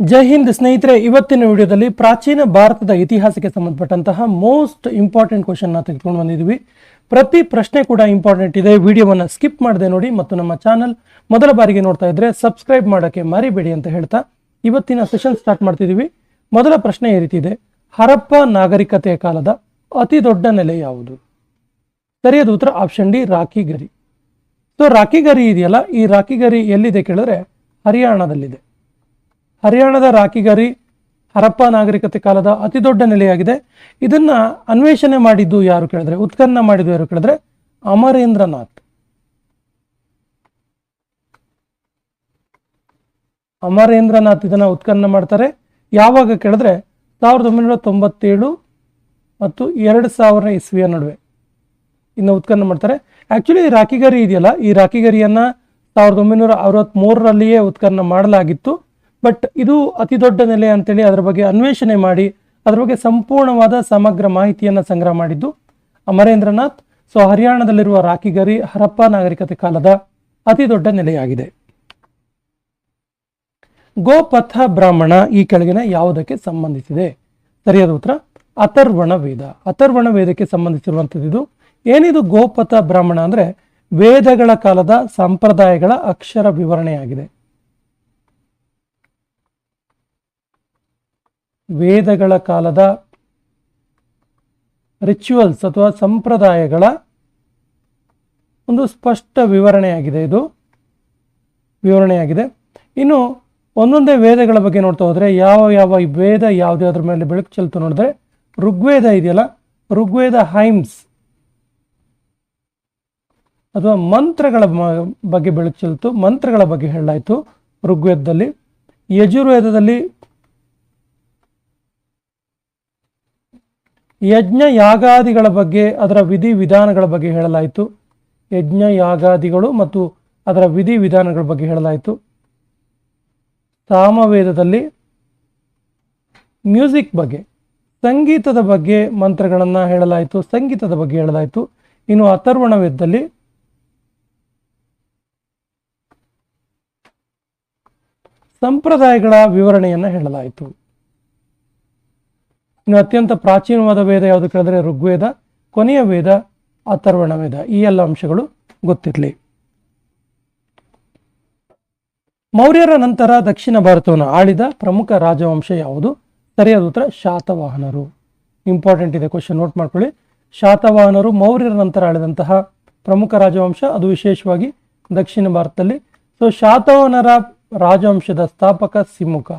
ಜೈ ಹಿಂದ್ ಸ್ನೇಹಿತರೆ, ಇವತ್ತಿನ ವಿಡಿಯೋದಲ್ಲಿ ಪ್ರಾಚೀನ ಭಾರತದ ಇತಿಹಾಸಕ್ಕೆ ಸಂಬಂಧಪಟ್ಟಂತಹ ಮೋಸ್ಟ್ ಇಂಪಾರ್ಟೆಂಟ್ ಕ್ವಶನ್ ತೆಗೆದುಕೊಂಡು ಬಂದಿದ್ವಿ ಪ್ರತಿ ಪ್ರಶ್ನೆ ಕೂಡ ಇಂಪಾರ್ಟೆಂಟ್ ಇದೆ. ವಿಡಿಯೋವನ್ನು ಸ್ಕಿಪ್ ಮಾಡದೆ ನೋಡಿ ಮತ್ತು ನಮ್ಮ ಚಾನಲ್ ಮೊದಲ ಬಾರಿಗೆ ನೋಡ್ತಾ ಇದ್ರೆ ಸಬ್ಸ್ಕ್ರೈಬ್ ಮಾಡೋಕ್ಕೆ ಮರಿಬೇಡಿ ಅಂತ ಹೇಳ್ತಾ ಇವತ್ತಿನ ಸೆಷನ್ ಸ್ಟಾರ್ಟ್ ಮಾಡ್ತಿದ್ದೀವಿ. ಮೊದಲ ಪ್ರಶ್ನೆ ಈ ರೀತಿ ಇದೆ. ಹರಪ್ಪ ನಾಗರಿಕತೆಯ ಕಾಲದ ಅತಿ ದೊಡ್ಡ ನೆಲೆ ಯಾವುದು? ಸರಿಯಾದ ಉತ್ತರ option D, Rakhigarhi. So Rakhigarhi ಇದೆಯಲ್ಲ, ಈ ರಾಖಿಗರಿ ಎಲ್ಲಿದೆ ಕೇಳಿದ್ರೆ ಹರಿಯಾಣದಲ್ಲಿದೆ. ಹರಿಯಾಣದ ರಾಕಿಗರಿ ಹರಪ್ಪ ನಾಗರಿಕತೆ ಕಾಲದ ಅತಿ ದೊಡ್ಡ ನೆಲೆಯಾಗಿದೆ. ಇದನ್ನ ಅನ್ವೇಷಣೆ ಮಾಡಿದ್ದು ಯಾರು ಕೇಳಿದ್ರೆ, ಉತ್ಖನನ ಮಾಡಿದ್ದು ಯಾರು ಕೇಳಿದ್ರೆ, ಅಮರೇಂದ್ರನಾಥ್. ಅಮರೇಂದ್ರನಾಥ್ ಇದನ್ನ ಉತ್ಖನನ ಮಾಡ್ತಾರೆ. ಯಾವಾಗ ಕೇಳಿದ್ರೆ, ಸಾವಿರದ ಒಂಬೈನೂರ ತೊಂಬತ್ತೇಳು ಮತ್ತು ಎರಡು ಸಾವಿರ ಇಸ್ವಿಯ ನಡುವೆ ಇನ್ನು ಉತ್ಖನನ ಮಾಡ್ತಾರೆ. ಆಕ್ಚುಲಿ ರಾಕಿಗರಿ ಇದೆಯಲ್ಲ, ಈ ರಾಖಿಗರಿಯನ್ನ ಸಾವಿರದ ಒಂಬೈನೂರ ಅರವತ್ತ್ಮೂರರಲ್ಲಿಯೇ ಉತ್ಖನನ ಮಾಡಲಾಗಿತ್ತು. ಬಟ್ ಇದು ಅತಿ ದೊಡ್ಡ ನೆಲೆ ಅಂತೇಳಿ ಅದರ ಬಗ್ಗೆ ಅನ್ವೇಷಣೆ ಮಾಡಿ, ಅದರ ಬಗ್ಗೆ ಸಂಪೂರ್ಣವಾದ ಸಮಗ್ರ ಮಾಹಿತಿಯನ್ನು ಸಂಗ್ರಹ ಮಾಡಿದ್ದು ಅಮರೇಂದ್ರನಾಥ್. ಸೊ ಹರಿಯಾಣದಲ್ಲಿರುವ ರಾಕಿಗರಿ ಹರಪ್ಪ ನಾಗರಿಕತೆ ಕಾಲದ ಅತಿ ದೊಡ್ಡ ನೆಲೆಯಾಗಿದೆ. ಗೋಪಥ ಬ್ರಾಹ್ಮಣ ಈ ಕೆಳಗಿನ ಯಾವುದಕ್ಕೆ ಸಂಬಂಧಿಸಿದೆ? ಸರಿಯಾದ ಉತ್ತರ, ಅಥರ್ವಣ ವೇದ. ಅಥರ್ವಣ ವೇದಕ್ಕೆ ಸಂಬಂಧಿಸಿರುವಂಥದ್ದು ಇದು. ಏನಿದು ಗೋಪಥ ಬ್ರಾಹ್ಮಣ ಅಂದ್ರೆ ವೇದಗಳ ಕಾಲದ ಸಂಪ್ರದಾಯಗಳ ಅಕ್ಷರ ವಿವರಣೆಯಾಗಿದೆ. ವೇದಗಳ ಕಾಲದ ರಿಚುವಲ್ಸ್ ಅಥವಾ ಸಂಪ್ರದಾಯಗಳ ಒಂದು ಸ್ಪಷ್ಟ ವಿವರಣೆಯಾಗಿದೆ ಇದು. ವಿವರಣೆಯಾಗಿದೆ. ಇನ್ನು ಒಂದೊಂದೇ ವೇದಗಳ ಬಗ್ಗೆ ನೋಡ್ತಾ ಹೋದರೆ ಯಾವ ಯಾವ ವೇದ ಯಾವುದಾದ್ರ ಮೇಲೆ ಬೆಳಕು ಚೆಲ್ತು ನೋಡಿದ್ರೆ ಋಗ್ವೇದ ಇದೆಯಲ್ಲ? ಋಗ್ವೇದ ಹೈಮ್ಸ್. ಅಥವಾ ಮಂತ್ರಗಳ ಬಗ್ಗೆ ಬೆಳಕು ಚೆಲ್ತು, ಮಂತ್ರಗಳ ಬಗ್ಗೆ ಹೇಳಲಾಯಿತು ಋಗ್ವೇದದಲ್ಲಿ. ಯಜುರ್ವೇದದಲ್ಲಿ ಯಜ್ಞ ಯಾಗಾದಿಗಳ ಬಗ್ಗೆ, ಅದರ ವಿಧಿ ವಿಧಾನಗಳ ಬಗ್ಗೆ ಹೇಳಲಾಯಿತು. ಯಜ್ಞ ಯಾಗಾದಿಗಳು ಮತ್ತು ಅದರ ವಿಧಿ ವಿಧಾನಗಳ ಬಗ್ಗೆ ಹೇಳಲಾಯಿತು. ಸಾಮವೇದದಲ್ಲಿ ಮ್ಯೂಸಿಕ್ ಬಗ್ಗೆ, ಸಂಗೀತದ ಬಗ್ಗೆ ಮಂತ್ರಗಳನ್ನು ಹೇಳಲಾಯಿತು, ಸಂಗೀತದ ಬಗ್ಗೆ ಹೇಳಲಾಯಿತು. ಇನ್ನು ಅಥರ್ವಣ ವೇದದಲ್ಲಿ ಸಂಪ್ರದಾಯಗಳ ವಿವರಣೆಯನ್ನು ಹೇಳಲಾಯಿತು. ಇನ್ನು ಅತ್ಯಂತ ಪ್ರಾಚೀನವಾದ ವೇದ ಯಾವುದು ಕೇಳಿದ್ರೆ ಋಗ್ವೇದ, ಕೊನೆಯ ವೇದ, ಅಥರ್ವಣ ವೇದ. ಈ ಎಲ್ಲ ಅಂಶಗಳು ಗೊತ್ತಿರಲಿ. ಮೌರ್ಯರ ನಂತರ ದಕ್ಷಿಣ ಭಾರತವನ್ನು ಆಳಿದ ಪ್ರಮುಖ ರಾಜವಂಶ ಯಾವುದು? ಸರಿಯಾದ ಉತ್ತರ, ಶಾತವಾಹನರು. ಇಂಪಾರ್ಟೆಂಟ್ ಇದೆ ಕ್ವಶನ್ ನೋಟ್ ಮಾಡ್ಕೊಳ್ಳಿ. ಶಾತವಾಹನರು ಮೌರ್ಯರ ನಂತರ ಆಳಿದಂತಹ ಪ್ರಮುಖ ರಾಜವಂಶ, ಅದು ವಿಶೇಷವಾಗಿ ದಕ್ಷಿಣ ಭಾರತದಲ್ಲಿ. ಸೊ ಶಾತವಾಹನರ ರಾಜವಂಶದ ಸ್ಥಾಪಕ ಸಿಮುಖ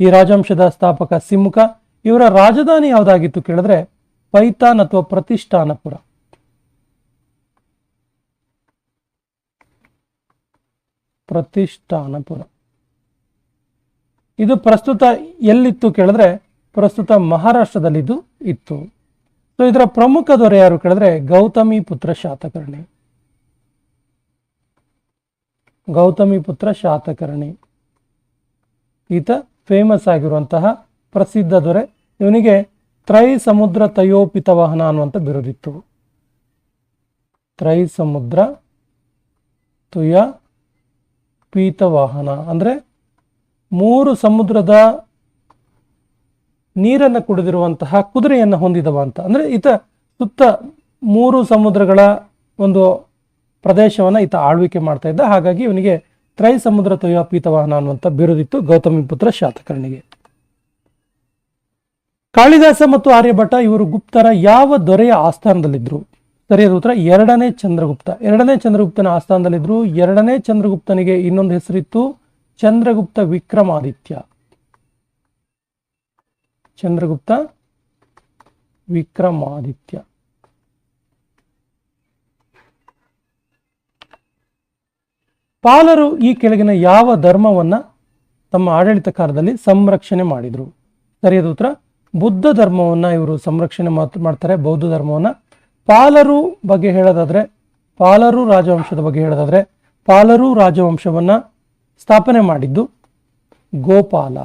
ಈ ರಾಜವಂಶದ ಸ್ಥಾಪಕ ಸಿಮ್ಮುಖ ಇವರ ರಾಜಧಾನಿ ಯಾವುದಾಗಿತ್ತು ಕೇಳಿದ್ರೆ ಪೈತಾನ್ ಅಥವಾ ಪ್ರತಿಷ್ಠಾನಪುರ. ಪ್ರತಿಷ್ಠಾನಪುರ. ಇದು ಪ್ರಸ್ತುತ ಎಲ್ಲಿತ್ತು ಕೇಳಿದ್ರೆ ಪ್ರಸ್ತುತ ಮಹಾರಾಷ್ಟ್ರದಲ್ಲಿದ್ದು ಇತ್ತು. ಸೊ ಇದರ ಪ್ರಮುಖ ದೊರೆ ಯಾರು ಕೇಳಿದ್ರೆ ಗೌತಮಿ ಪುತ್ರ ಶಾತಕರ್ಣಿ. ಗೌತಮಿ ಪುತ್ರ ಶಾತಕರ್ಣಿ. ಈತ ಫೇಮಸ್ ಆಗಿರುವಂತಹ ಪ್ರಸಿದ್ಧ ದೊರೆ. ಇವನಿಗೆ ತ್ರೈ ಸಮುದ್ರ ತಯೋಪಿತ ವಾಹನ ಅನ್ನುವಂಥ ಬಿರುದಿತ್ತು. ತ್ರೈ ಸಮುದ್ರ ತುಯ ಪೀತವಾಹನ ಅಂದರೆ ಮೂರು ಸಮುದ್ರದ ನೀರನ್ನು ಕುಡಿದಿರುವಂತಹ ಕುದುರೆಯನ್ನು ಹೊಂದಿದವ ಅಂತ. ಅಂದರೆ ಈತ ಸುತ್ತ ಮೂರು ಸಮುದ್ರಗಳ ಒಂದು ಪ್ರದೇಶವನ್ನು ಈತ ಆಳ್ವಿಕೆ ಮಾಡ್ತಾ ಇದ್ದ. ಹಾಗಾಗಿ ಇವನಿಗೆ ತ್ರೈ ಸಮುದ್ರ ತೊಯ್ಯ ಪೀತವಾಹನ ಅನ್ನುವಂಥ ಬಿರುದಿತ್ತು ಗೌತಮಿ ಪುತ್ರ ಶಾತಕರ್ಣಿಗೆ. ಕಾಳಿದಾಸ ಮತ್ತು ಆರ್ಯಭಟ ಇವರು ಗುಪ್ತರ ಯಾವ ದೊರೆಯ ಆಸ್ಥಾನದಲ್ಲಿದ್ದರು? ಸರಿಯಾದ ಉತ್ತರ, ಎರಡನೇ ಚಂದ್ರಗುಪ್ತ. ಎರಡನೇ ಚಂದ್ರಗುಪ್ತನ ಆಸ್ಥಾನದಲ್ಲಿದ್ದರು ಎರಡನೇ ಚಂದ್ರಗುಪ್ತನಿಗೆ ಇನ್ನೊಂದು ಹೆಸರಿತ್ತು ಚಂದ್ರಗುಪ್ತ ವಿಕ್ರಮಾದಿತ್ಯ. ಚಂದ್ರಗುಪ್ತ ವಿಕ್ರಮಾದಿತ್ಯ. ಪಾಲರು ಈ ಕೆಳಗಿನ ಯಾವ ಧರ್ಮವನ್ನು ತಮ್ಮ ಆಡಳಿತ ಕಾಲದಲ್ಲಿ ಸಂರಕ್ಷಣೆ ಮಾಡಿದರು? ಸರಿಯಾದ ಉತ್ತರ. ಬುದ್ಧ ಧರ್ಮವನ್ನು ಇವರು ಸಂರಕ್ಷಣೆ ಮಾತು, ಮಾಡ್ತಾರೆ, ಬೌದ್ಧ ಧರ್ಮವನ್ನು. ಪಾಲರು ಬಗ್ಗೆ ಹೇಳೋದಾದರೆ, ಪಾಲರು ರಾಜವಂಶದ ಬಗ್ಗೆ ಹೇಳೋದಾದರೆ, ಪಾಲರು ರಾಜವಂಶವನ್ನು ಸ್ಥಾಪನೆ ಮಾಡಿದ್ದು ಗೋಪಾಲ.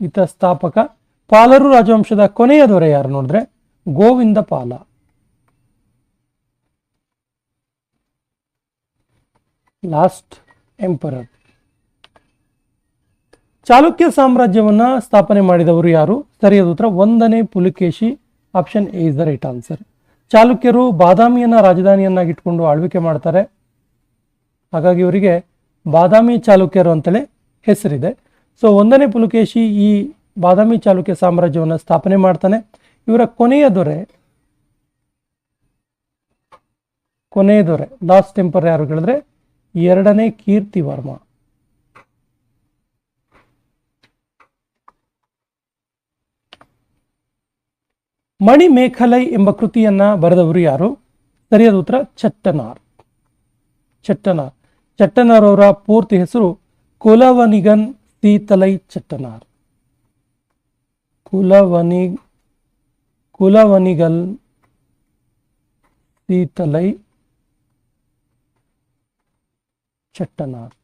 ಇತ ಸ್ಥಾಪಕ. ಪಾಲರು ರಾಜವಂಶದ ಕೊನೆಯ ದೊರೆ ಯಾರು ನೋಡಿದ್ರೆ, ಗೋವಿಂದ ಪಾಲ. Last emperor. ಚಾಲುಕ್ಯ ಸಾಮ್ರಾಜ್ಯವನ್ನ ಸ್ಥಾಪನೆ ಮಾಡಿದವರು ಯಾರು? ಸರಿಯಾದ ಉತ್ತರ, ಒಂದನೇ Pulakeshi option A is the right answer ಚಾಲುಕ್ಯರು ಬಾದಾಮಿಯನ್ನ ರಾಜಧಾನಿಯನ್ನಾಗಿಟ್ಕೊಂಡು ಆಳ್ವಿಕೆ ಮಾಡ್ತಾರೆ. ಹಾಗಾಗಿ ಇವರಿಗೆ ಬಾದಾಮಿ ಚಾಲುಕ್ಯರು ಅಂತಲೇ ಹೆಸರಿದೆ. ಸೊ ಒಂದನೇ ಪುಲಕೇಶಿ ಈ ಬಾದಾಮಿ ಚಾಲುಕ್ಯ ಸಾಮ್ರಾಜ್ಯವನ್ನು ಸ್ಥಾಪನೆ ಮಾಡ್ತಾನೆ. ಇವರ ಕೊನೆಯ ದೊರೆ ಕೊನೆಯ ದೊರೆ ಲಾಸ್ಟ್ ಟೆಂಪರ್ ಯಾರು ಹೇಳಿದ್ರೆ ಎರಡನೇ ಕೀರ್ತಿವರ್ಮ ಮಣಿ ಮೇಖಲೈ ಎಂಬ ಕೃತಿಯನ್ನ ಬರೆದವರು ಯಾರು? ಸರಿಯಾದ ಉತ್ತರ, ಚಟ್ಟನಾರ್. ಚಟ್ಟನಾರ್. ಚಟ್ಟನಾರ್ ಅವರ ಪೂರ್ತಿ ಹೆಸರು ಕುಲವನಿಗನ್ ಸೀತಲೈ ಚಟ್ಟನಾರ್. ಕುಲವನಿ ಕುಲವನಿಗಲ್ ಸೀತಲೈ ಚಟ್ಟನಾರ್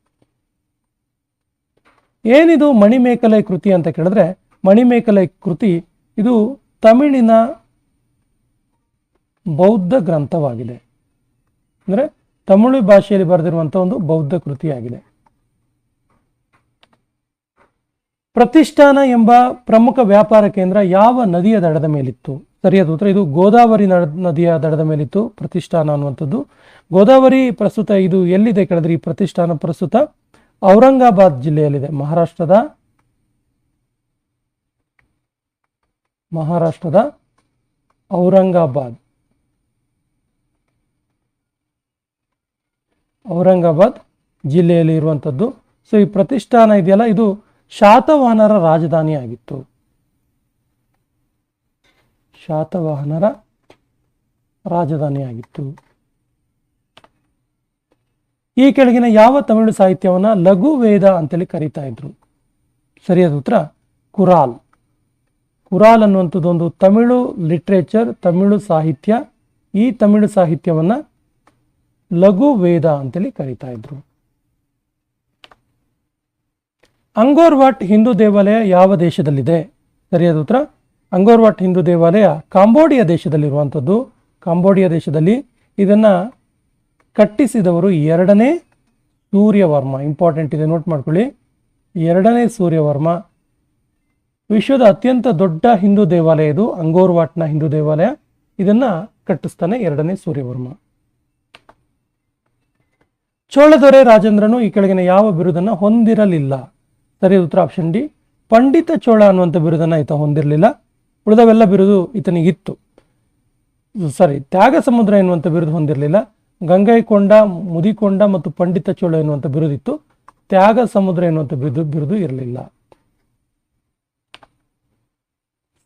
ಏನಿದು ಮಣಿಮೇಕಲೆ ಕೃತಿ ಅಂತ ಕೇಳಿದ್ರೆ, ಮಣಿಮೇಕಲೆ ಕೃತಿ ಇದು ತಮಿಳಿನ ಬೌದ್ಧ ಗ್ರಂಥವಾಗಿದೆ. ಅಂದರೆ ತಮಿಳು ಭಾಷೆಯಲ್ಲಿ ಬರೆದಿರುವಂಥ ಒಂದು ಬೌದ್ಧ ಕೃತಿಯಾಗಿದೆ. ಪ್ರತಿಷ್ಠಾನ ಎಂಬ ಪ್ರಮುಖ ವ್ಯಾಪಾರ ಕೇಂದ್ರ ಯಾವ ನದಿಯ ದಡದ ಮೇಲಿತ್ತು? ಸರಿಯಾದ ಉತ್ತರ, ಇದು ಗೋದಾವರಿ ನದಿಯ ದಡದ ಮೇಲಿತ್ತು, ಪ್ರತಿಷ್ಠಾನ ಅನ್ನುವಂಥದ್ದು. ಗೋದಾವರಿ ಪ್ರಸ್ತುತ ಇದು ಎಲ್ಲಿದೆ ಕೇಳಿದ್ರೆ ಈ ಪ್ರತಿಷ್ಠಾನ ಪ್ರಸ್ತುತ ಔರಂಗಾಬಾದ್ ಜಿಲ್ಲೆಯಲ್ಲಿದೆ. ಮಹಾರಾಷ್ಟ್ರದ ಮಹಾರಾಷ್ಟ್ರದ ಔರಂಗಾಬಾದ್. ಔರಂಗಾಬಾದ್ ಜಿಲ್ಲೆಯಲ್ಲಿ ಇರುವಂಥದ್ದು ಸೊ ಈ ಪ್ರತಿಷ್ಠಾನ ಇದೆಯಲ್ಲ, ಇದು ಶಾತವಾಹನರ ರಾಜಧಾನಿ ಆಗಿತ್ತು ಶಾತವಾಹನರ ರಾಜಧಾನಿಯಾಗಿತ್ತು. ಈ ಕೆಳಗಿನ ಯಾವ ತಮಿಳು ಸಾಹಿತ್ಯವನ್ನು ಲಘು ವೇದ ಅಂತೇಳಿ ಕರೀತಾ ಇದ್ರು? ಸರಿಯಾದ ಉತ್ತರ, ಕುರಾಲ್. ಕುರಾಲ್ ಅನ್ನುವಂಥದ್ದು ಒಂದು ತಮಿಳು ಲಿಟ್ರೇಚರ್, ತಮಿಳು ಸಾಹಿತ್ಯ, ಈ ತಮಿಳು ಸಾಹಿತ್ಯವನ್ನು ಲಘು ವೇದ ಅಂತೇಳಿ ಕರೀತಾ ಇದ್ರು. ಅಂಗೋರ್ವಾಟ್ ಹಿಂದೂ ದೇವಾಲಯ ಯಾವ ದೇಶದಲ್ಲಿದೆ? ಸರಿಯಾದ ಉತ್ತರ, ಅಂಗೋರ್ವಾಟ್ ಹಿಂದೂ ದೇವಾಲಯ ಕಾಂಬೋಡಿಯಾ ದೇಶದಲ್ಲಿರುವಂಥದ್ದು. ಕಾಂಬೋಡಿಯಾ ದೇಶದಲ್ಲಿ ಇದನ್ನ ಕಟ್ಟಿಸಿದವರು ಎರಡನೇ ಸೂರ್ಯವರ್ಮ. ಇಂಪಾರ್ಟೆಂಟ್ ಇದೆ ನೋಟ್ ಮಾಡ್ಕೊಳ್ಳಿ. ಎರಡನೇ ಸೂರ್ಯವರ್ಮ. ವಿಶ್ವದ ಅತ್ಯಂತ ದೊಡ್ಡ ಹಿಂದೂ ದೇವಾಲಯ ಇದು, ಅಂಗೋರ್ವಾಟ್ನ ಹಿಂದೂ ದೇವಾಲಯ. ಇದನ್ನ ಕಟ್ಟಿಸ್ತಾನೆ ಎರಡನೇ ಸೂರ್ಯವರ್ಮ. ಚೋಳದೊರೆ ರಾಜೇಂದ್ರನು ಈ ಕೆಳಗಿನ ಯಾವ ಬಿರುದನ್ನು ಹೊಂದಿರಲಿಲ್ಲ? ಸರಿ, ಉತ್ತರ ಆಪ್ಷನ್ ಡಿ ಪಂಡಿತ ಚೋಳ ಅನ್ನುವಂಥ ಬಿರುದನ್ನು ಈತ ಹೊಂದಿರಲಿಲ್ಲ. ಉಳಿದವೆಲ್ಲ ಬಿರುದು ಈತನಿಗಿತ್ತು. ಸಾರಿ, ತ್ಯಾಗ ಸಮುದ್ರ ಎನ್ನುವಂಥ ಬಿರುದು ಹೊಂದಿರಲಿಲ್ಲ. ಗಂಗೈಕೊಂಡ, ಮುದಿಕೊಂಡ ಮತ್ತು ಪಂಡಿತ ಚೋಳ ಎನ್ನುವಂಥ ಬಿರುದಿತ್ತು. ತ್ಯಾಗ ಸಮುದ್ರ ಎನ್ನುವಂಥ ಬಿರುದು ಬಿರುದು ಇರಲಿಲ್ಲ.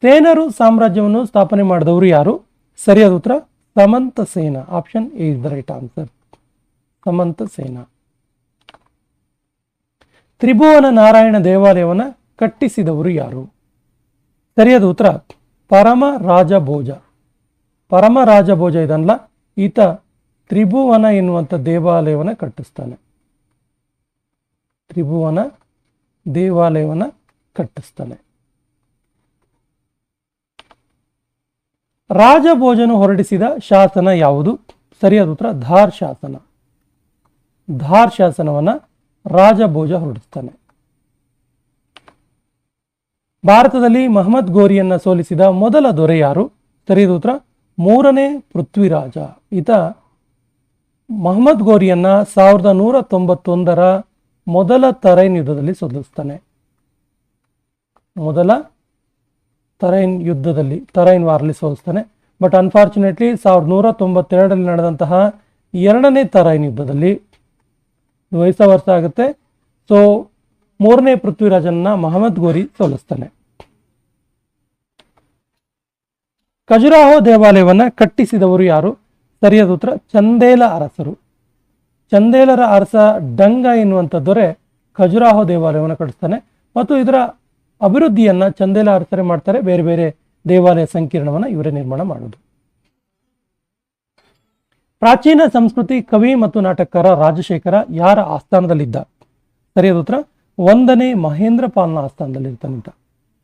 ಸೇನರು ಸಾಮ್ರಾಜ್ಯವನ್ನು ಸ್ಥಾಪನೆ ಮಾಡಿದವರು ಯಾರು? ಸರಿಯಾದ ಉತ್ತರ, Samanta Sena. Option A is the right answer Samanta Sena. Tribhuvana Narayana ದೇವಾಲಯವನ್ನು ಕಟ್ಟಿಸಿದವರು ಯಾರು? ಸರಿಯಾದ ಉತ್ತರ, ಪರಮ ರಾಜಭೋಜ. ಪರಮ ರಾಜಭೋಜ ಇದನ್ನಲ್ಲ ಈತ ತ್ರಿಭುವನ ಎನ್ನುವಂಥ ದೇವಾಲಯವನ್ನು ಕಟ್ಟಿಸ್ತಾನೆ. ತ್ರಿಭುವನ ದೇವಾಲಯವನ್ನು ಕಟ್ಟಿಸ್ತಾನೆ. ರಾಜಭೋಜನು ಹೊರಡಿಸಿದ ಶಾಸನ ಯಾವುದು? ಸರಿಯಾದ ಉತ್ತರ, ಧಾರ್ ಶಾಸನ. ಧಾರ್ ಶಾಸನವನ್ನು ರಾಜಭೋಜ ಹೊರಡಿಸ್ತಾನೆ. ಭಾರತದಲ್ಲಿ ಮಹಮ್ಮದ್ ಗೋರಿಯನ್ನ ಸೋಲಿಸಿದ ಮೊದಲ ದೊರೆ ಯಾರು? ಸರಿಯಾದ ಉತ್ತರ, ಮೂರನೇ ಪೃಥ್ವಿರಾಜ. ಈತ ಮಹಮ್ಮದ್ ಗೋರಿಯನ್ನ ಸಾವಿರದ ನೂರ ತೊಂಬತ್ತೊಂದರ ಮೊದಲ ತರೈನ್ ಯುದ್ಧದಲ್ಲಿ ಸೋಲಿಸ್ತಾನೆ. ಮೊದಲ ತರೈನ್ ಯುದ್ಧದಲ್ಲಿ, ತರೈನ್ ವಾರ್ಲಿ ಸೋಲಿಸ್ತಾನೆ. ಬಟ್ ಅನ್ಫಾರ್ಚುನೇಟ್ಲಿ ಸಾವಿರದ ನೂರ ತೊಂಬತ್ತೆರಡರಲ್ಲಿ ನಡೆದಂತಹ ಎರಡನೇ ತರೈನ್ ಯುದ್ಧದಲ್ಲಿ ವಯಸ್ಸ ವರ್ಷ ಆಗುತ್ತೆ. ಸೊ ಮೂರನೇ ಪೃಥ್ವಿರಾಜನ್ನ ಮಹಮ್ಮದ್ ಗೋರಿ ಸೋಲಿಸ್ತಾನೆ. ಖಜುರಾಹೋ ದೇವಾಲಯವನ್ನು ಕಟ್ಟಿಸಿದವರು ಯಾರು? ಸರಿಯಾದ ಉತ್ತರ, ಚಂದೇಲ ಅರಸರು. ಚಂದೇಲರ ಅರಸ ಡಂಗ ಎನ್ನುವಂಥ ದೊರೆ ಖಜುರಾಹೋ ದೇವಾಲಯವನ್ನು ಕಟ್ಟಿಸ್ತಾನೆ. ಮತ್ತು ಇದರ ಅಭಿವೃದ್ಧಿಯನ್ನ ಚಂದೇಲ ಅರಸರೇ ಮಾಡ್ತಾರೆ. ಬೇರೆ ಬೇರೆ ದೇವಾಲಯ ಸಂಕೀರ್ಣವನ್ನು ಇವರೇ ನಿರ್ಮಾಣ ಮಾಡೋದು ಪ್ರಾಚೀನ ಸಂಸ್ಕೃತಿ, ಕವಿ ಮತ್ತು ನಾಟಕಕಾರ ರಾಜಶೇಖರ ಯಾರ ಆಸ್ಥಾನದಲ್ಲಿದ್ದ? ಸರಿಯಾದ ಉತ್ತರ, ಒಂದನೇ ಮಹೇಂದ್ರ ಪಾಲ್ನ ಆಸ್ಥಾನದಲ್ಲಿರ್ತಾನೆ ಈತ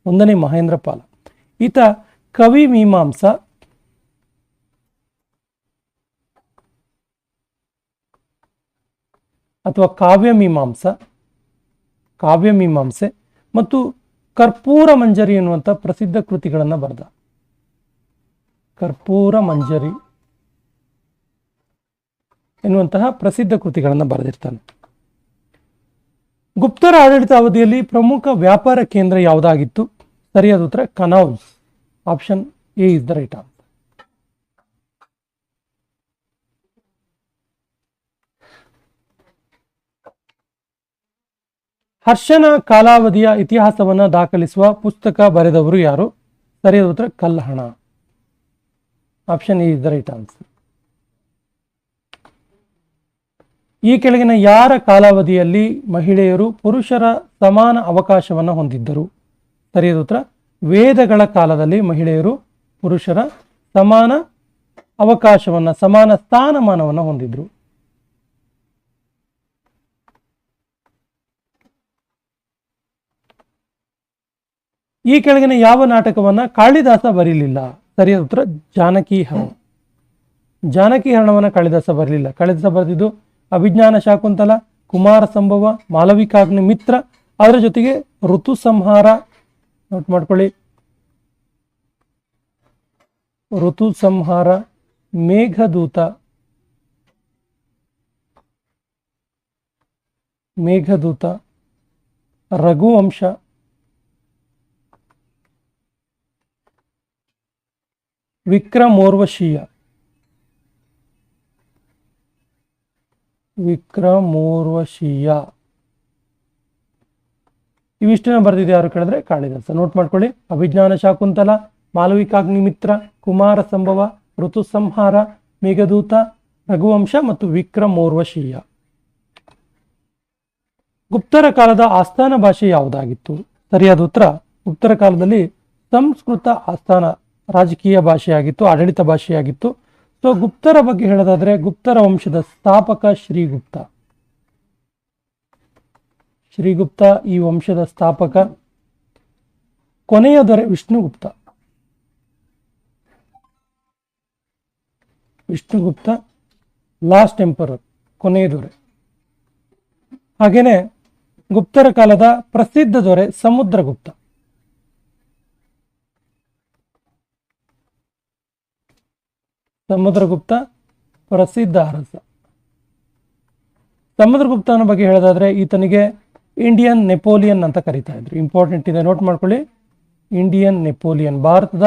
ಒಂದನೇ ಮಹೇಂದ್ರ ಪಾಲ ಈತ ಕವಿ ಮೀಮಾಂಸ ಅಥವಾ ಕಾವ್ಯಮೀಮಾಂಸ ಕಾವ್ಯಮೀಮಾಂಸೆ ಮತ್ತು ಕರ್ಪೂರ ಮಂಜರಿ ಎನ್ನುವಂಥ ಪ್ರಸಿದ್ಧ ಕೃತಿಗಳನ್ನು ಬರೆದ. ಕರ್ಪೂರ ಮಂಜರಿ ಎನ್ನುವಂತಹ ಪ್ರಸಿದ್ಧ ಕೃತಿಗಳನ್ನು ಬರೆದಿರ್ತಾನೆ. ಗುಪ್ತರ ಆಡಳಿತ ಅವಧಿಯಲ್ಲಿ ಪ್ರಮುಖ ವ್ಯಾಪಾರ ಕೇಂದ್ರ ಯಾವುದಾಗಿತ್ತು? ಸರಿಯಾದ ಉತ್ತರ Kannauj option A is the right answer ಹರ್ಷನ ಕಾಲಾವಧಿಯ ಇತಿಹಾಸವನ್ನು ದಾಖಲಿಸುವ ಪುಸ್ತಕ ಬರೆದವರು ಯಾರು? ಸರಿಯಾದ ಉತ್ತರ Kalhana. Option E the right answer ಈ ಕೆಳಗಿನ ಯಾರ ಕಾಲಾವಧಿಯಲ್ಲಿ ಮಹಿಳೆಯರು ಪುರುಷರ ಸಮಾನ ಅವಕಾಶವನ್ನು ಹೊಂದಿದ್ದರು? ಸರಿಯಾದ ಉತ್ತರ ವೇದಗಳ ಕಾಲದಲ್ಲಿ ಮಹಿಳೆಯರು ಪುರುಷರ ಸಮಾನ ಅವಕಾಶವನ್ನು, ಸಮಾನ ಸ್ಥಾನಮಾನವನ್ನು ಹೊಂದಿದ್ರು. ಈ ಕೆಳಗಿನ ಯಾವ ನಾಟಕವನ್ನ ಕಾಳಿದಾಸ ಬರೀಲಿಲ್ಲ? ಸರಿಯಾದ ಉತ್ತರ, ಜಾನಕಿ ಹರಣ. ಜಾನಕಿ ಹರಣವನ್ನ ಕಾಳಿದಾಸ ಬರಲಿಲ್ಲ. ಕಾಳಿದಾಸ ಬರೆದಿದ್ದು ಅಭಿಜ್ಞಾನ ಶಾಕುಂತಲ, ಕುಮಾರ ಸಂಭವ ಮಾಲವಿಕಾಗ್ನಿ ಮಿತ್ರ. ಅದರ ಜೊತೆಗೆ ಋತು ಸಂಹಾರ. ನೋಟ್ ಮಾಡ್ಕೊಳ್ಳಿ. ಋತು ಸಂಹಾರ, ಮೇಘದೂತ. ಮೇಘದೂತ, ರಘುವಂಶ. ವಿಕ್ರಮೋರ್ವಶೀಯ. ವಿಕ್ರಮೋರ್ವಶೀಯ. ಇವಿಷ್ಟನ್ನ ಬರೆದಿದೆ ಯಾರು ಕೇಳಿದ್ರೆ ಕಾಳಿದಾಸ. ನೋಟ್ ಮಾಡ್ಕೊಳ್ಳಿ. ಅಭಿಜ್ಞಾನ ಶಾಕುಂತಲ ಮಾಲವಿಕಾಗ್ನಿ ಮಿತ್ರ ಕುಮಾರ ಸಂಭವ, ಋತು ಸಂಹಾರ, ಮೇಘದೂತ, ರಘುವಂಶ ಮತ್ತು ವಿಕ್ರಮೋರ್ವಶೀಯ. ಗುಪ್ತರ ಕಾಲದ ಆಸ್ಥಾನ ಭಾಷೆ ಯಾವುದಾಗಿತ್ತು? ಸರಿಯಾದ ಉತ್ತರ, ಗುಪ್ತರ ಕಾಲದಲ್ಲಿ ಸಂಸ್ಕೃತ ಆಸ್ಥಾನ ರಾಜಕೀಯ ಭಾಷೆಯಾಗಿತ್ತು, ಆಡಳಿತ ಭಾಷೆಯಾಗಿತ್ತು. ಸೊ ಗುಪ್ತರ ಬಗ್ಗೆ ಹೇಳೋದಾದ್ರೆ ಗುಪ್ತರ ವಂಶದ ಸ್ಥಾಪಕ ಶ್ರೀಗುಪ್ತ. ಶ್ರೀಗುಪ್ತ ಈ ವಂಶದ ಸ್ಥಾಪಕ. ಕೊನೆಯ ದೊರೆ ವಿಷ್ಣುಗುಪ್ತ. ವಿಷ್ಣುಗುಪ್ತ ಲಾಸ್ಟ್ ಎಂಪರರ್ ಕೊನೆಯ ದೊರೆ ಹಾಗೇನೆ ಗುಪ್ತರ ಕಾಲದ ಪ್ರಸಿದ್ಧ ದೊರೆ ಸಮುದ್ರಗುಪ್ತ. ಸಮುದ್ರಗುಪ್ತ ಪ್ರಸಿದ್ಧ ಅರಸ. ಸಮುದ್ರಗುಪ್ತನ ಬಗ್ಗೆ ಹೇಳೋದಾದ್ರೆ ಈತನಿಗೆ ಇಂಡಿಯನ್ ನೆಪೋಲಿಯನ್ ಅಂತ ಕರಿತಾ ಇದ್ರು. ಇಂಪಾರ್ಟೆಂಟ್ ಇದೆ ನೋಟ್ ಮಾಡ್ಕೊಳ್ಳಿ. ಇಂಡಿಯನ್ ನೆಪೋಲಿಯನ್ ಭಾರತದ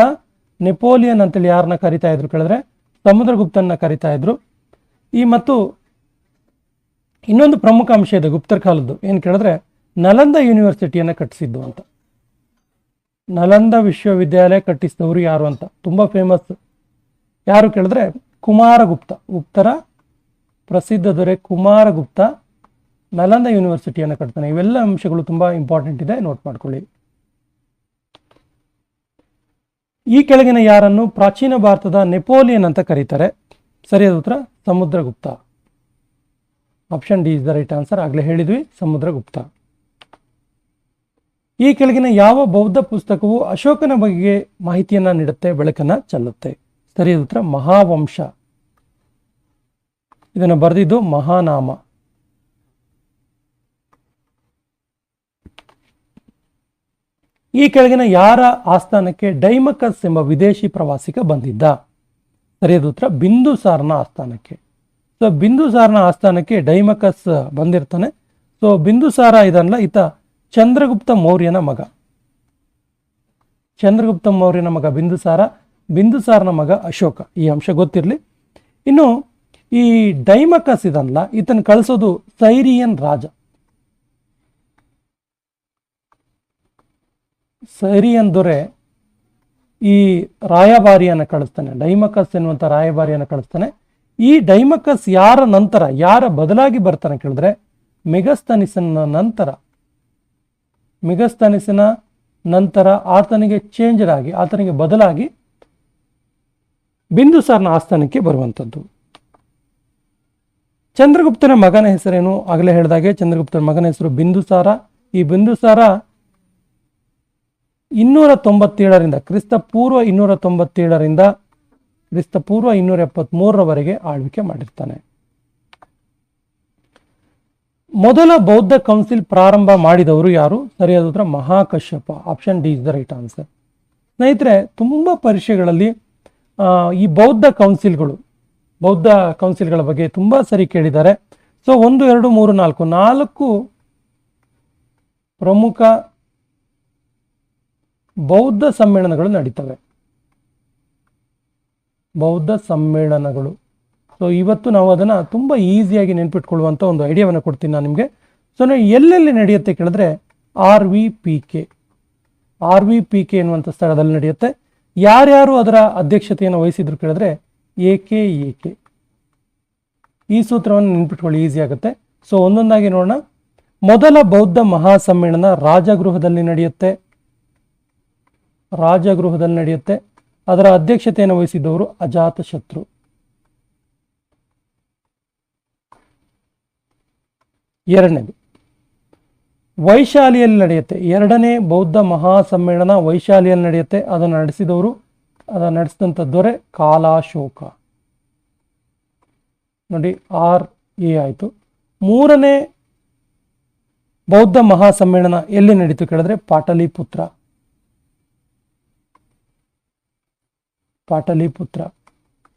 ನೆಪೋಲಿಯನ್ ಅಂತೇಳಿ ಯಾರನ್ನ ಕರಿತಾ ಇದ್ರು ಕೇಳಿದ್ರೆ ಸಮುದ್ರಗುಪ್ತನ ಕರಿತಾ ಇದ್ರು. ಈ ಮತ್ತು ಇನ್ನೊಂದು ಪ್ರಮುಖ ಅಂಶ ಇದೆ ಗುಪ್ತರ ಕಾಲದ್ದು. ಏನು ಕೇಳಿದ್ರೆ ನಲಂದ ಯೂನಿವರ್ಸಿಟಿಯನ್ನು ಕಟ್ಟಿಸಿದ್ದು ಅಂತ. ನಲಂದ ವಿಶ್ವವಿದ್ಯಾಲಯ ಕಟ್ಟಿಸಿದವರು ಯಾರು ಅಂತ. ತುಂಬ ಫೇಮಸ್ ಯಾರು ಕೇಳಿದ್ರೆ ಕುಮಾರಗುಪ್ತ, ಗುಪ್ತರ ಪ್ರಸಿದ್ಧ ದೊರೆ ಕುಮಾರಗುಪ್ತ, ನಲಂದ ಯೂನಿವರ್ಸಿಟಿಯನ್ನು ಕಟ್ತಾನೆ. ಇವೆಲ್ಲ ಅಂಶಗಳು ತುಂಬ ಇಂಪಾರ್ಟೆಂಟ್ ಇದೆ ನೋಟ್ ಮಾಡ್ಕೊಳ್ಳಿ. ಈ ಕೆಳಗಿನ ಯಾರನ್ನು ಪ್ರಾಚೀನ ಭಾರತದ ನೆಪೋಲಿಯನ್ ಅಂತ ಕರೀತಾರೆ. ಸರಿಯಾದ ಉತ್ತರ Samudragupta. Option D is the right answer ಆಗಲೇ ಹೇಳಿದ್ವಿ, ಸಮುದ್ರಗುಪ್ತ. ಈ ಕೆಳಗಿನ ಯಾವ ಬೌದ್ಧ ಪುಸ್ತಕವು ಅಶೋಕನ ಬಗ್ಗೆ ಮಾಹಿತಿಯನ್ನು ನೀಡುತ್ತೆ, ಬೆಳಕನ್ನ ಚೆಲ್ಲುತ್ತೆ? ಸರಿಯಾದ ಮಹಾವಂಶ. ಇದನ್ನು ಬರೆದಿದ್ದು ಮಹಾನಾಮ. ಈ ಕೆಳಗಿನ ಯಾರ ಆಸ್ಥಾನಕ್ಕೆ ಡೈಮಕಸ್ ಎಂಬ ವಿದೇಶಿ ಪ್ರವಾಸಿಗ ಬಂದಿದ್ದ? ಸರಿಯಾದ ಉತ್ತರ ಬಿಂದುಸಾರನ ಆಸ್ಥಾನಕ್ಕೆ. ಸೊ ಬಿಂದುಸಾರನ ಆಸ್ಥಾನಕ್ಕೆ ಡೈಮಕಸ್ ಬಂದಿರ್ತಾನೆ. ಸೊ ಬಿಂದುಸಾರ ಇದನ್ನ ಈತ ಚಂದ್ರಗುಪ್ತ ಮೌರ್ಯನ ಮಗ. ಚಂದ್ರಗುಪ್ತ ಮೌರ್ಯನ ಮಗ ಬಿಂದುಸಾರ ಬಿಂದುಸಾರನ ಮಗ ಅಶೋಕ. ಈ ಅಂಶ ಗೊತ್ತಿರಲಿ. ಇನ್ನು ಈ ಡೈಮಕಸ್ ಇದನ್ನಲ್ಲ ಈತನ ಕಳಿಸೋದು ಸೈರಿಯನ್ ರಾಜ. ಸೈರಿಯನ್ ದೊರೆ ಈ ರಾಯಭಾರಿಯನ್ನು ಕಳಿಸ್ತಾನೆ. ಡೈಮಕಸ್ ಎನ್ನುವಂಥ ರಾಯಭಾರಿಯನ್ನು ಕಳಿಸ್ತಾನೆ. ಈ ಡೈಮಕಸ್ ಯಾರ ನಂತರ, ಯಾರ ಬದಲಾಗಿ ಬರ್ತಾನೆ ಕೇಳಿದ್ರೆ ಮೆಗಸ್ತನಿಸನ ನಂತರ. ಮೆಗಸ್ತನಿಸನ ನಂತರ ಆತನಿಗೆ ಚೇಂಜ್ ಆಗಿ, ಆತನಿಗೆ ಬದಲಾಗಿ ಬಿಂದುಸಾರನ ಆಸ್ಥಾನಕ್ಕೆ ಬರುವಂಥದ್ದು. ಚಂದ್ರಗುಪ್ತನ ಮಗನ ಹೆಸರೇನು? ಆಗಲೇ ಹೇಳಿದಾಗೆ ಚಂದ್ರಗುಪ್ತನ ಮಗನ ಹೆಸರು ಬಿಂದುಸಾರ ಈ ಬಿಂದುಸಾರ ಇನ್ನೂರ ತೊಂಬತ್ತೇಳರಿಂದ ಕ್ರಿಸ್ತ ಪೂರ್ವ ಇನ್ನೂರ ತೊಂಬತ್ತೇಳರಿಂದ ಕ್ರಿಸ್ತ ಪೂರ್ವ ಇನ್ನೂರ ಎಪ್ಪತ್ತ್ಮೂರರವರೆಗೆ ಆಳ್ವಿಕೆ ಮಾಡಿರ್ತಾನೆ. ಮೊದಲ ಬೌದ್ಧ ಕೌನ್ಸಿಲ್ ಪ್ರಾರಂಭ ಮಾಡಿದವರು ಯಾರು? ಸರಿಯಾದ ಉತ್ತರ Mahakashyapa. Option D is the right answer. ಸ್ನೇಹಿತರೆ, ತುಂಬ ಪರೀಕ್ಷೆಗಳಲ್ಲಿ ಈ ಬೌದ್ಧ ಕೌನ್ಸಿಲ್ಗಳು, ಬೌದ್ಧ ಕೌನ್ಸಿಲ್ಗಳ ಬಗ್ಗೆ ತುಂಬ ಸರಿ ಕೇಳಿದ್ದಾರೆ. ಸೊ ಒಂದು, ಎರಡು, ಮೂರು, ನಾಲ್ಕು ನಾಲ್ಕು ಪ್ರಮುಖ ಬೌದ್ಧ ಸಮ್ಮೇಳನಗಳು ನಡೀತವೆ. ಬೌದ್ಧ ಸಮ್ಮೇಳನಗಳು. ಸೊ ಇವತ್ತು ನಾವು ಅದನ್ನು ತುಂಬ ಈಸಿಯಾಗಿ ನೆನ್ಪಿಟ್ಕೊಳ್ಳುವಂಥ ಒಂದು ಐಡಿಯಾವನ್ನು ಕೊಡ್ತೀನಿ ನಾನು ನಿಮಗೆ. ಸೊ ನಾವು ಎಲ್ಲೆಲ್ಲಿ ನಡೆಯುತ್ತೆ ಕೇಳಿದ್ರೆ R V P K. R V P K ಎನ್ನುವಂಥ ಸ್ಥಳದಲ್ಲಿ ನಡೆಯುತ್ತೆ. ಯಾರ್ಯಾರು ಅದರ ಅಧ್ಯಕ್ಷತೆಯನ್ನು ವಹಿಸಿದ್ರು ಕೇಳಿದ್ರೆ ಎ ಕೆ ಈ ಸೂತ್ರವನ್ನು ನೆನ್ಪಿಟ್ಕೊಳ್ಳಿ, ಈಸಿ ಆಗುತ್ತೆ. ಸೊ ಒಂದೊಂದಾಗಿ ನೋಡೋಣ. ಮೊದಲ ಬೌದ್ಧ ಮಹಾಸಮ್ಮೇಳನ ರಾಜಗೃಹದಲ್ಲಿ ನಡೆಯುತ್ತೆ. ರಾಜಗೃಹದಲ್ಲಿ ನಡೆಯುತ್ತೆ. ಅದರ ಅಧ್ಯಕ್ಷತೆಯನ್ನು ವಹಿಸಿದ್ದವರು ಅಜಾತಶತ್ರು. ಎರಡನೇದು ವೈಶಾಲಿಯಲ್ಲಿ ನಡೆಯುತ್ತೆ. ಎರಡನೇ ಬೌದ್ಧ ಮಹಾಸಮ್ಮೇಳನ ವೈಶಾಲಿಯಲ್ಲಿ ನಡೆಯುತ್ತೆ. ಅದನ್ನು ನಡೆಸಿದವರು, ಅದನ್ನು ನಡೆಸಿದಂಥ ದೊರೆ ಕಾಲಾಶೋಕ. ನೋಡಿ, ಆರ್, ಎ ಆಯಿತು. ಮೂರನೇ ಬೌದ್ಧ ಮಹಾಸಮ್ಮೇಳನ ಎಲ್ಲಿ ನಡೀತು ಕೇಳಿದ್ರೆ, ಪಾಟಲಿಪುತ್ರ. ಪಾಟಲಿಪುತ್ರ.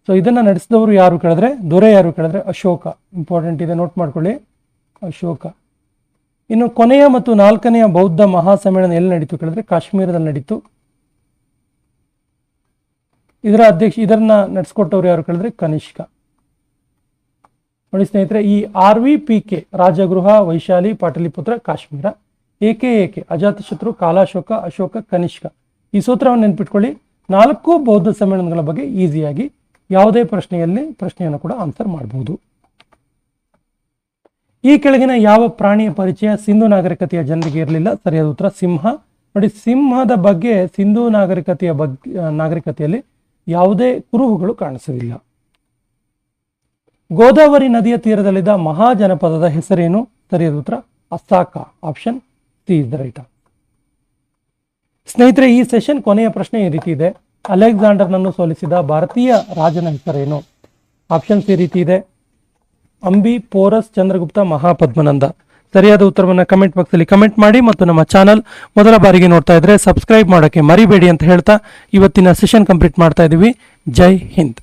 ಸೊ ಇದನ್ನು ನಡೆಸಿದವರು ಯಾರು ಕೇಳಿದ್ರೆ, ದೊರೆ ಯಾರು ಕೇಳಿದ್ರೆ, ಅಶೋಕ. ಇಂಪಾರ್ಟೆಂಟ್ ಇದೆ ನೋಟ್ ಮಾಡ್ಕೊಳ್ಳಿ. ಅಶೋಕ. ಇನ್ನು ಕೊನೆಯ ಮತ್ತು ನಾಲ್ಕನೆಯ ಬೌದ್ಧ ಮಹಾಸಮ್ಮೇಳನ ಎಲ್ಲಿ ನಡೀತು ಕೇಳಿದ್ರೆ ಕಾಶ್ಮೀರದಲ್ಲಿ ನಡೀತು. ಇದರ ಅಧ್ಯಕ್ಷ, ಇದನ್ನ ನಡೆಸ್ಕೊಟ್ಟವ್ರು ಯಾರು ಕೇಳಿದ್ರೆ ಕನಿಷ್ಕ. ನೋಡಿ ಸ್ನೇಹಿತರೆ, ಈ R V P K, Rajagriha, Vaishali, Pataliputra, Kashmir, ಏಕೆ ಏಕೆ, ಅಜಾತಶತ್ರು, ಕಾಲಾಶೋಕ, ಅಶೋಕ, ಕನಿಷ್ಕ, ಈ ಸೂತ್ರವನ್ನು ನೆನ್ಪಿಟ್ಕೊಳ್ಳಿ. ನಾಲ್ಕು ಬೌದ್ಧ ಸಮ್ಮೇಳನಗಳ ಬಗ್ಗೆ ಈಸಿಯಾಗಿ ಯಾವುದೇ ಪ್ರಶ್ನೆಯಲ್ಲಿ ಪ್ರಶ್ನೆಯನ್ನು ಕೂಡ ಆನ್ಸರ್ ಮಾಡಬಹುದು ಈ ಕೆಳಗಿನ ಯಾವ ಪ್ರಾಣಿಯ ಪರಿಚಯ ಸಿಂಧು ನಾಗರಿಕತೆಯ ಜನರಿಗೆ ಇರಲಿಲ್ಲ? ಸರಿಯಾದ ಉತ್ತರ, ಸಿಂಹ. ನೋಡಿ, ಸಿಂಹದ ಬಗ್ಗೆ ಸಿಂಧು ನಾಗರಿಕತೆಯ ಬಗ್ಗೆ ನಾಗರಿಕತೆಯಲ್ಲಿ ಯಾವುದೇ ಕುರುಹುಗಳು ಕಾಣಿಸಲಿಲ್ಲ ಗೋದಾವರಿ ನದಿಯ ತೀರದಲ್ಲಿದ್ದ ಮಹಾಜನಪದದ ಹೆಸರೇನು? ಸರಿಯಾದ ಉತ್ತರ, Assaka. Option C is the right ಸ್ನೇಹಿತರೆ, ಈ ಸೆಷನ್ ಕೊನೆಯ ಪ್ರಶ್ನೆ ಈ ರೀತಿ ಇದೆ. ಅಲೆಕ್ಸಾಂಡರ್ನನ್ನು ಸೋಲಿಸಿದ ಭಾರತೀಯ ರಾಜನ ಹೆಸರೇನು? ಆಪ್ಷನ್ಸ್ ಈ ರೀತಿ ಇದೆ. ಅಂಬಿ, ಪೋರಸ್, ಚಂದ್ರಗುಪ್ತ, ಮಹಾಪದ್ಮನಂದ. ಸರಿಯಾದ ಉತ್ತರವನ್ನು ಕಮೆಂಟ್ ಬಾಕ್ಸಲ್ಲಿ ಕಮೆಂಟ್ ಮಾಡಿ ಮತ್ತು ನಮ್ಮ ಚಾನಲ್ ಮೊದಲ ಬಾರಿಗೆ ನೋಡ್ತಾ ಇದ್ರೆ ಸಬ್ಸ್ಕ್ರೈಬ್ ಮಾಡೋಕ್ಕೆ ಮರಿಬೇಡಿ ಅಂತ ಹೇಳ್ತಾ ಇವತ್ತಿನ ಸೆಷನ್ ಕಂಪ್ಲೀಟ್ ಮಾಡ್ತಾ ಇದ್ದೀವಿ ಜೈ ಹಿಂದ್.